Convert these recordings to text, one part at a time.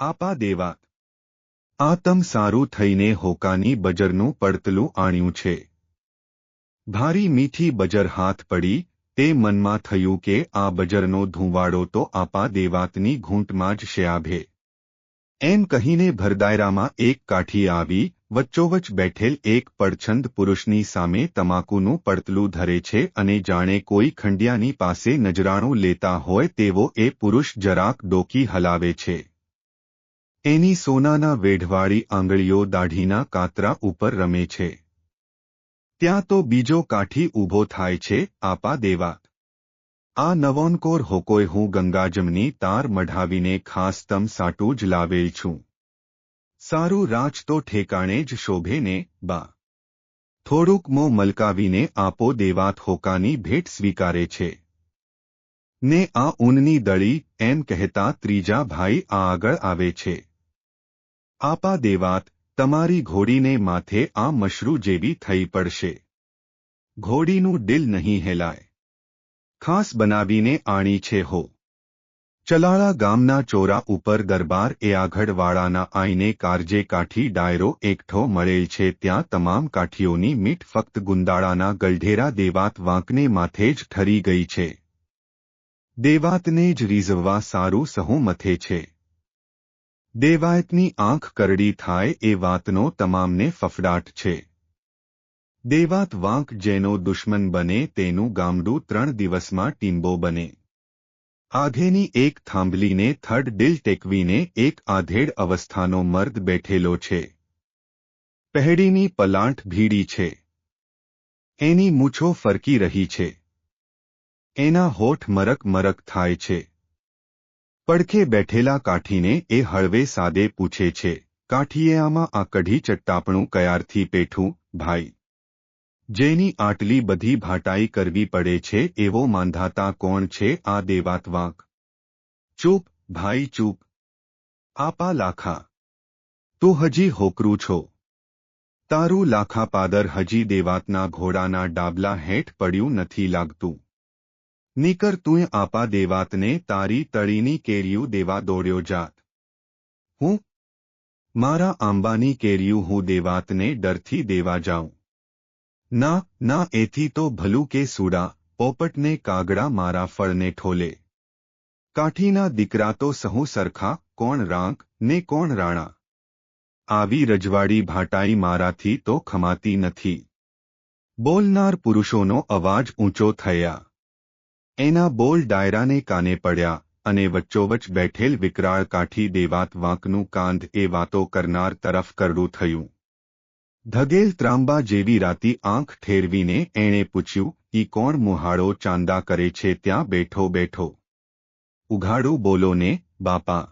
આપા દેવા. આ સારું થઈને હોકાની બજરનું પડતલું આણ્યું છે. ભારી મીઠી બજર હાથ પડી, તે મનમાં થયું કે આ બજરનો ધુંવાડો તો આપા દેવાતની ઘૂંટમાં જ શ્યાભે. એમ કહીને ભરદાયરામાં એક કાઠી આવી, વચ્ચોવચ બેઠેલ એક પડછંદ પુરુષની સામે તમાકુનું પડતલું ધરે છે અને જાણે કોઈ ખંડિયાની પાસે નજરાણું લેતા હોય તેવો એ પુરુષ જરાક ડોકી હલાવે છે. એની સોનાના વેઢવાળી આંગળીઓ દાઢીના કાતરા ઉપર રમે છે. ત્યાં તો બીજો કાઠી ઊભો થાય છે, આપા દેવા. આ નવોનકોર હોકોય હું ગંગાજમની તાર મઢાવીને ખાસ તમ સાટું જ લાવેલ છું. સારું રાજ તો ઠેકાણે જ શોભે ને, બા. થોડુંક મો મલકાવીને આપો દેવાત હોકાની ભેટ સ્વીકારે છે. ને આ ઊનની દળી એમ કહેતા ત્રીજા ભાઈ આ આગળ આવે છે. આપા દેવાત, તમારી ઘોડીને માથે આ મશરૂ જેવી થઈ પડશે. ઘોડીનું દિલ નહીં હેલાય. ખાસ બનાવીને આણી છે હો. ચલાળા ગામના ચોરા ઉપર દરબાર એ આઘડવાળાના આઈને કારજે કાઠી ડાયરો એકઠો મળેલ છે ત્યાં તમામ કાઠીઓની મીઠ ફક્ત ગુંદાળાના ગલઢેરા દેવાત વાંકને માથે જ ઠરી ગઈ છે. દેવાતને જ રીઝવવા સારું સહુ મથે છે. દેવાયતની આંખ કરડી થાય એ વાતનો તમામને ફફડાટ છે. દેવાત વાંક જેનો દુશ્મન બને તેનું ગામડું ત્રણ દિવસમાં ટીંબો બને. આધેની એક થાંભલીને થડ દિલ ટેકવીને એક આધેડ અવસ્થાનો મર્દ બેઠેલો છે. પહેડીની પલાંઠ ભીડી છે. એની મૂછો ફરકી રહી છે. એના હોઠ મરક મરક થાય છે. પડખે બેઠેલા કાઠીને એ હળવે સાદે પૂછે છે, કાઠીએ આમાં આ કઢી ચટ્ટાપણું કયારથી પેઠું, ભાઈ? જેની આટલી બધી ભાટાઈ કરવી પડે છે એવો માંધાતા કોણ છે આ દેવાત વાંક? ચૂપ, ભાઈ, ચૂપ. આપા લાખા. તું હજી હોકરું છો. તારું લાખા પાદર હજી દેવાતના ઘોડાના ડાબલા હેઠ પડ્યું નથી લાગતું. નીકર તું આપા દેવાતને તારી તળીની કેરિયું દેવા દોડ્યો જાત. હું મારા આંબાની કેરિયું હું દેવાતને ડરથી દેવા જાઉં. ના ના, એથી તો ભલું કે સુડા, પોપટને કાગડા મારા ફળને ઠોલે. કાઠીના દીકરા તો સહુ સરખા, કોણ રાંક, ને કોણ રાણા. આવી રજવાડી ભાટાઈ મારાથી તો ખમાતી નથી. બોલનાર પુરુષોનો અવાજ ઊંચો થયા. એના બોલ ડાયરાને કાને પડ્યા અને વચ્ચોવચ બેઠેલ વિકરાળ કાઠી દેવાત વાંકનું કાંધ એ વાતો કરનાર તરફ કરડું થયું. ધગેલ ત્રાંબા જેવી રાતી આંખ ઠેરવીને એણે પૂછ્યું, ઈ કોણ મુહાડો ચાંદા કરે છે ત્યાં બેઠો બેઠો? ઉઘાડું બોલો ને બાપા.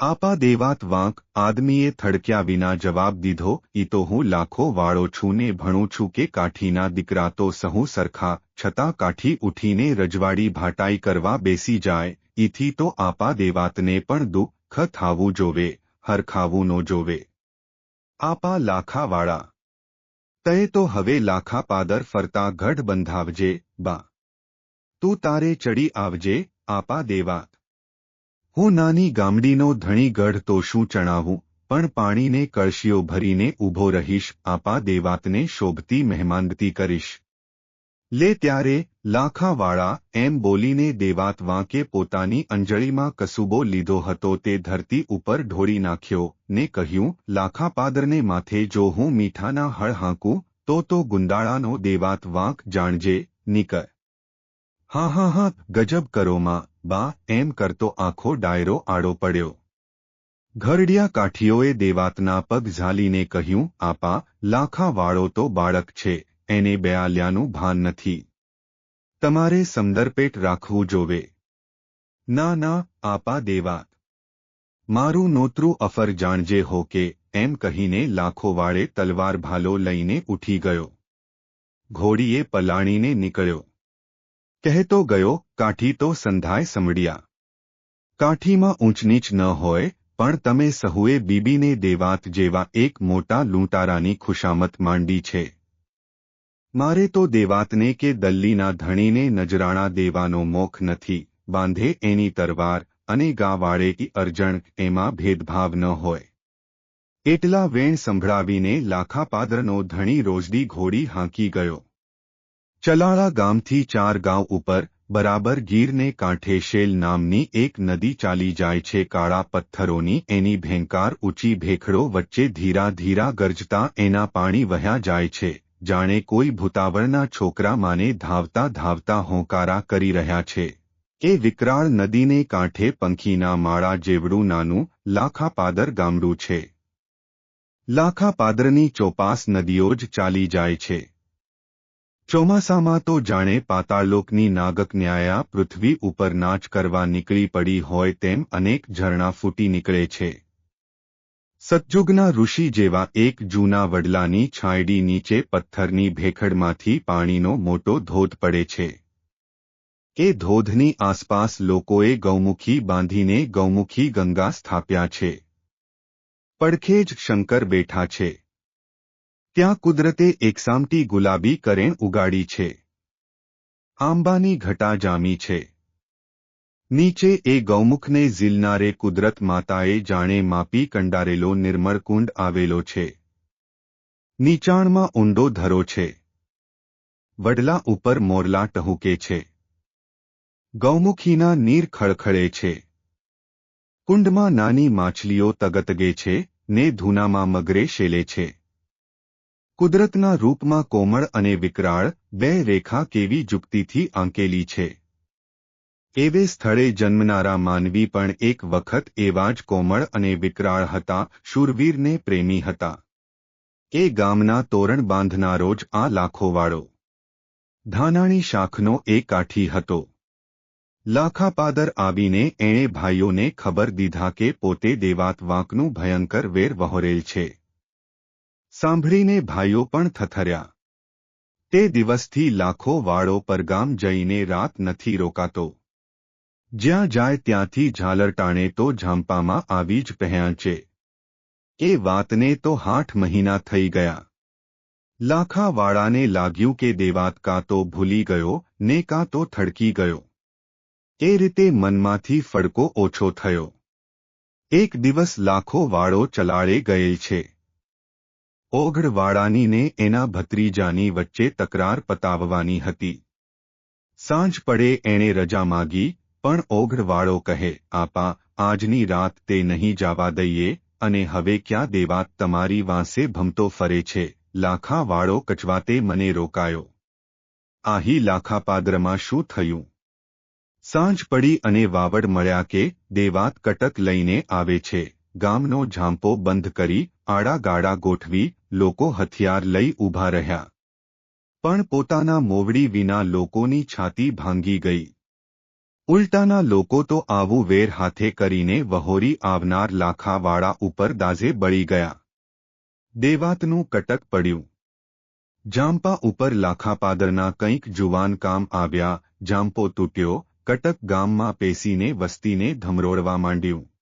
આપા દેવાત વાંક આદમીએ થડક્યા વિના જવાબ દીધો, ઈ તો હું લાખો વાળો છું ને ભણું છું કે કાઠીના દીકરા તો સહુ સરખા, છતાં કાઠી ઉઠીને રજવાડી ભાટાઈ કરવા બેસી જાય, ઈથી તો આપા દેવાતને પણ દુઃખ થાવું જોવે હરખાવું નો જોવે. આપા લાખાવાળા તે તો હવે લાખા પાદર ફરતા ગઢ બંધાવજે, બા. તું તારે ચડી આવજે, આપા દેવાત. હું નાની ગામડીનો ધણી ગઢ તો શું ચણાવું? પણ પાણીને કળશીઓ ભરીને ઊભો રહીશ, આપા દેવાતને શોભતી મહેમાનગતી કરીશ. લે ત્યારે લાખાવાળા એમ બોલીને દેવાત વાંકે પોતાની અંજળીમાં કસુબો લીધો હતો, તે ધરતી ઉપર ઢોળી નાખ્યો, ને કહ્યું લાખા પાદરને માથે જો હું મીઠાના હળ હાંકું, તો તો ગુંદાળાનો દેવાત વાંક જાણજે, નીકળ. હા હા હા, ગજબ કરો માં બા, એમ કરતો આખો ડાયરો આડો પડ્યો. ઘરડિયા કાઠીઓએ દેવાતના પગ ઝાલીને કહ્યું, આપા, લાખાવાળો તો બાળક છે, એને બેઆલ્યાનું ભાન નથી. તમારે સંદરપેટ રાખવું જોવે. ના ના, આપા દેવાત. મારું નોતરું અફર જાણજે હો કે, એમ કહીને લાખો વાળે તલવાર ભાલો લઈને ઉઠી ગયો. ઘોડીએ પલાણીને નીકળ્યો. કહેતો ગયો કાઠી તો સંધાય સમડ્યા કાઠીમાં ઊંચનીચ ન હોય, પણ તમે સહુએ બીબીને દેવાત જેવા એક મોટા લૂંટારાની ખુશામત માંડી છે. મારે તો દેવાતને કે દલ્લીના ધણીને નજરાણા દેવાનો મોખ નથી, બાંધે એની તરવાર અને ગાવાળે કે અર્જણ એમાં ભેદભાવ ન હોય. એટલા વેણ સંભળાવીને લાખાપાદરનો ધણી રોજડી ઘોડી હાંકી ગયો. ચલાળા ગામથી ચાર ગાંવ ઉપર બરાબર ગીરને કાંઠે શેલ નામની એક નદી ચાલી જાય છે. કાળા પથ્થરોની એની ભેંકાર ઊંચી ભેખડો વચ્ચે ધીરા ધીરા ગરજતા એના પાણી વહ્યા જાય છે. જાણે કોઈ ભૂતાવળના છોકરા માને ધાવતા ધાવતા હોંકારા કરી રહ્યા છે. એ વિકરાળ નદીને કાંઠે પંખીના માળા જેવડું નાનું લાખાપાદર ગામડું છે. લાખાપાદરની ચોપાસ નદીઓ જ ચાલી જાય છે. ચોમાસામાં તો જાણે પાતાળલોકની નાગક ન્યાયા પૃથ્વી ઉપર નાચ કરવા નીકળી પડી હોય તેમ અનેક ઝરણા ફૂટી નીકળે છે. સતયુગના ઋષિ જેવા એક જૂના વડલાની છાંયડી નીચે પથ્થરની ભેખડમાંથી પાણીનો મોટો ધોધ પડે છે. એ ધોધની આસપાસ લોકોએ ગૌમુખી બાંધીને ગૌમુખી ગંગા સ્થાપ્યા છે. પડખે જ શંકર બેઠા છે. ત્યાં કુદરતે એકસામટી ગુલાબી કરેણ ઉગાડી છે. આંબાની ઘટા જામી છે. નીચે એ ગૌમુખને ઝીલનારે કુદરત માતાએ જાણે માપી કંડારેલો નિર્મળ કુંડ આવેલો છે. નીચાણમાં ઊંડો ધરો છે. વડલા ઉપર મોરલા ટહુકે છે. ગૌમુખીના નીર ખળખળે છે. કુંડમાં નાની માછલીઓ તગતગે છે ને ધૂનામાં મગરે શેલે છે. કુદરતના રૂપમાં કોમળ અને વિકરાળ બે રેખા કેવી જુક્તિથી આંકેલી છે. એવે સ્થળે જન્મનારા માનવી પણ એક વખત એવા જ કોમળ અને વિકરાળ હતા, શૂરવીરને પ્રેમી હતા. એ ગામના તોરણ બાંધનારો જ આ લાખોવાળો. ધાનાણી શાખનો એ કાઠી હતો. લાખાપાદર આવીને એણે ભાઈઓને ખબર દીધા કે પોતે દેવાત વાંકનું ભયંકર વેર વહોરેલ છે. સાંભળીને ભાઈઓ પણ થથર્યા. તે દિવસથી લાખો વાળો પરગામ જઈને રાત નથી રોકાતો. જ્યાં જાય ત્યાંથી ઝાલરટાણે તો ઝાંપામાં આવી જ પહેંચે એ વાતને તો આઠ મહિના થઈ ગયા. લાખાવાળાને લાગ્યું કે દેવાત કાં તો ભૂલી ગયો, ને કાં તો થડકી ગયો. એ રીતે મનમાંથી ફડકો ઓછો થયો. એક દિવસ લાખો વાળો ચલાળે ગયેલ છે. ઓઘડવાળાની ને એના ભત્રીજાની વચ્ચે તકરાર પતાવવાની હતી. સાંજ પડે એણે રજા માગી, પણ ઓઘડવાળો કહે, આપા, આજની રાત તે નહીં જવા દઈએ, અને હવે ક્યાં દેવાત તમારી વાંસે ભમતો ફરે છે, લાખાવાળો કચવાતે મને રોકાયો. આહી લાખાપાદ્રમાં શું થયું? સાંજ પડી અને વાવડ મળ્યા કે દેવાત કટક લઈને આવે છે. ગામનો ઝાંપો બંધ કરી આડાગાડા ગોઠવી લોકો હથિયાર લઈ ઊભા રહ્યા. પણ પોતાના મોવડી વિના લોકોની છાતી ભાંગી ગઈ. ઉલટાના લોકો તો આવું વેર હાથે કરીને વહોરી આવનાર લાખાવાળા ઉપર દાઝે બળી ગયા. દેવાતનું કટક પડ્યું. જાંપા ઉપર લાખાપાદરના કંઈક જુવાન કામ આવ્યા જાંપો તૂટ્યો, કટક ગામમાં પેસીને વસ્તીને ધમરોડવા માંડ્યું.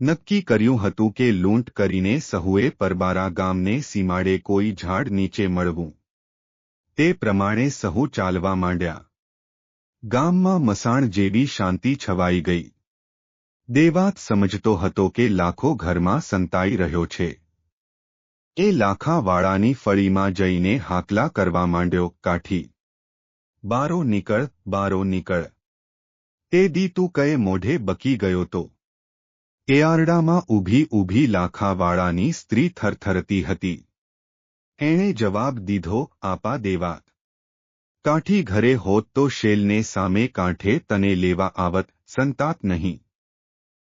નક્કી કર્યું હતું કે લૂંટ કરીને સહુએ પરબારા ગામને સીમાડે કોઈ ઝાડ નીચે મળવું. તે પ્રમાણે સહુ ચાલવા માંડ્યા. ગામમાં મસાણ જેવી શાંતિ છવાઈ ગઈ. દેવાત સમજતો હતો કે લાખો ઘરમાં સંતાઈ રહ્યો છે. એ લાખાવાળાની ફળીમાં જઈને હાકલા કરવા માંડ્યો, કાઠી. બારો નીકળ બારો નીકળ. તે દી તું કયે મોઢે બકી ગયો તો? એઆરડામાં ઊભી ઊભી લાખાવાળાની સ્ત્રી થરથરતી હતી. એણે જવાબ દીધો, આપા દેવાત. કાઠી ઘરે હોત તો શેલને સામે કાંઠે તને લેવા આવત, સંતાપ નહીં.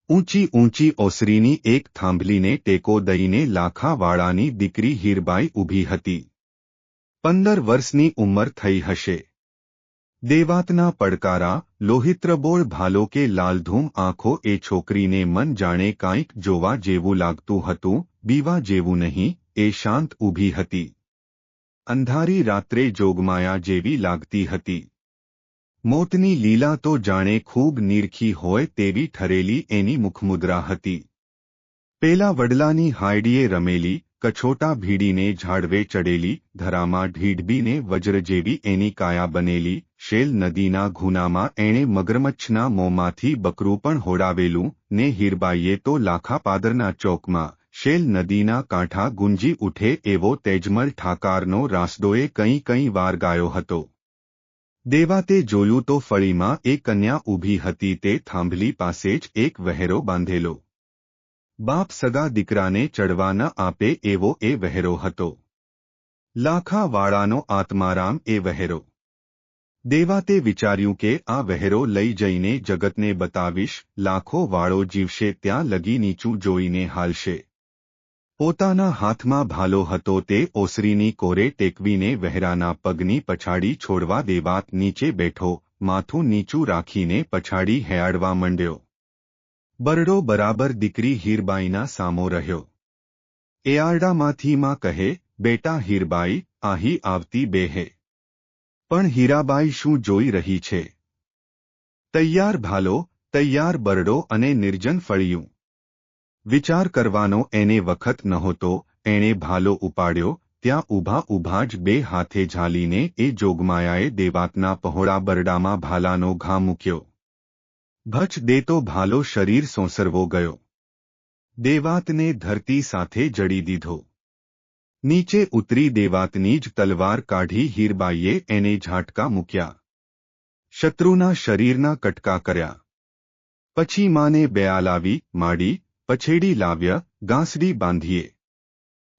ઊંચી ઊંચી ઓસરીની એક થાંભલીને ટેકો દઈને લાખાવાળાની દીકરી હીરબાઈ ઊભી હતી. પંદર વર્ષની ઉંમર થઈ હશે. દેવાતના પડકારા, લોહિત્રબોળ ભાલો કે લાલધૂમ આંખો એ છોકરીને મન જાણે કાંઈક જોવા જેવું લાગતું હતું, બીવા જેવું નહીં, એ શાંત ઊભી હતી. અંધારી રાત્રે જોગમાયા જેવી લાગતી હતી. મોતની લીલા તો જાણે ખૂબ નીરખી હોય તેવી ઠરેલી એની મુખમુદ્રા હતી. પેલા વડલાની હાયડીએ રમેલી કછોટા ભીડીને ઝાડવે ચડેલી, ધરામાં ઢીઢબીને વજ્ર જેવી એની કાયા બનેલી, શેલ નદીના ઘૂનામાં એણે મગરમચ્છના મોંમાંથી બકરું પણ હોડાવેલું, ને હીરબાઈએ તો લાખાપાદરના ચોકમાં, શેલ નદીના કાંઠા ગુંજી ઉઠે એવો તેજમલ ઠાકારનો રાસડોએ કંઈ કંઈ વાર ગાયો હતો. દેવાતે જોયું તો ફળીમાં એ કન્યા ઊભી હતી તે થાંભલી પાસે જ એક વહેરો બાંધેલો. બાપ સગા દીકરાને ચડવા ન આપે એવો એ વહેરો હતો. લાખાવાળાનો આત્મારામ એ વહેરો. દેવાતે વિચાર્યું કે આ વહેરો લઈ જઈને જગતને બતાવીશ લાખો વાળો જીવશે ત્યાં લગી નીચું જોઈને હાલશે. પોતાના હાથમાં ભાલો હતો તે ઓસરીની કોરે ટેકવીને વહેરાના પગની પછાડી છોડવા દેવાત નીચે બેઠો, માથું નીચું રાખીને પછાડી હેયાડવા માંડ્યો. બરડો બરાબર દીકરી હીરબાઈના સામો રહ્યો. એઆરડામાંથી માં કહે, બેટા હીરબાઈ, આહી આવતી બેહે. પણ હીરાબાઈ શું જોઈ રહી છે? તૈયાર ભાલો, તૈયાર બરડો અને નિર્જન ફળિયું. વિચાર કરવાનો એને વખત નહોતો, એણે ભાલો ઉપાડ્યો, ત્યાં ઊભા ઊભા જ બે હાથે ઝાલીને એ જોગમાયાએ દેવાતના પહોળા બરડામાં ભાલાનો ઘા મૂક્યો. ભચ દેતો ભાલો શરીર સોંસરવો ગયો. દેવાતને ધરતી સાથે જડી દીધો. નીચે ઉતરી દેવાતની જ તલવાર કાઢી હીરબાઈએ એને ઝાટકા મૂક્યા. શત્રુના શરીરના કટકા કર્યા. પછી માને બેઆલાવી, માડી, પછેડી લાવ્ય, ગાંસડી બાંધીએ.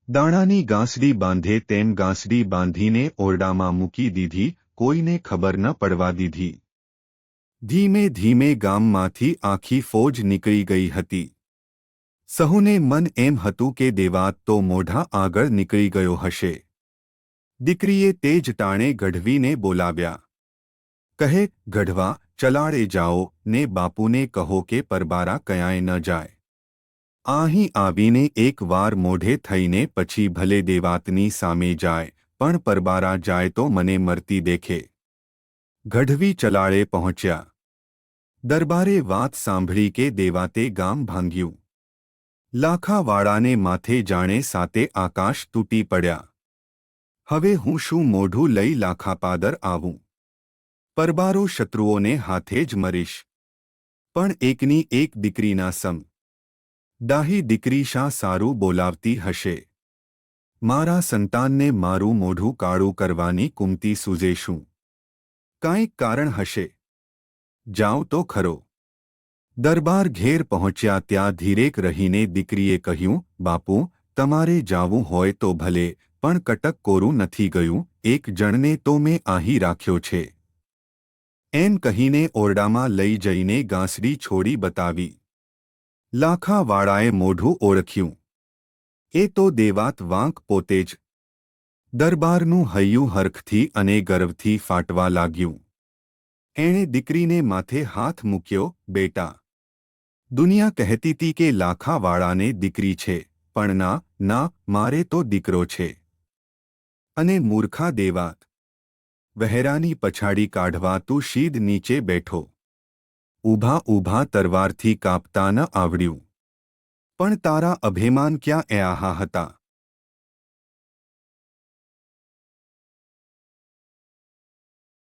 દાણાની ગાંસડી બાંધે તેમ ગાંસડી બાંધીને ઓરડામાં મૂકી દીધી, કોઈને ખબર ન પડવા દીધી. ધીમે ધીમે ગામમાંથી આખી ફોજ નીકળી ગઈ હતી. સહુને મન એમ હતું કે દેવાત તો મોઢા આગળ નીકળી ગયો હશે. દીકરીએ તે જ ટાણે ગઢવીને બોલાવ્યા. કહે, ગઢવા ચલાડે જાઓ, ને બાપુને કહો કે પરબારા કયાંય ન જાય. અહીં આવીને એક વાર મોઢે થઈને પછી ભલે દેવાતની સામે જાય, પણ પરબારા જાય તો મને મરતી દેખે. ગઢવી ચલાળે પહોંચ્યા. દરબારે વાત સાંભળી કે દેવાતે ગામ ભાંગ્યું. લાખાવાળાને માથે જાણે સાતે આકાશ તૂટી પડ્યા. હવે હું શું મોઢું લઈ લાખાપાદર આવું? પરબારો શત્રુઓને હાથે જ મરીશ. પણ એકની એક દીકરીના સમ. દાહી દીકરી શા સારું બોલાવતી હશે? મારા સંતાનને મારું મોઢું કાળું કરવાની કુમતી સૂઝે શું કાંઈક કારણ હશે. જાઉં તો ખરો. દરબાર ઘેર પહોંચ્યા ત્યાં ધીરેક રહીને દીકરીએ કહ્યું, બાપુ, તમારે જાવું હોય તો ભલે, પણ કટક કોરું નથી ગયું, એક જણને તો મેં આહી રાખ્યો છે. એમ કહીને ઓરડામાં લઈ જઈને ગાંસડી છોડી બતાવી. લાખાવાળાએ મોઢું ઓળખ્યું. એ તો દેવાત વાંક પોતે જ. દરબારનું હૈયું હરખથી અને ગર્વથી ફાટવા લાગ્યું. એણે દીકરીને માથે હાથ મૂક્યો, બેટા, દુનિયા કહેતી હતી કે લાખાવાળાને દીકરી છે, પણ ના ના, મારે તો દીકરો છે. અને મૂર્ખા દેવાત. વહેરાની પછાડી કાઢવા તું શીદ નીચે બેઠો. ઊભા ઊભા તરવારથી કાપતા ન આવડ્યું. પણ તારા અભિમાન ક્યાં એઆહા હતા?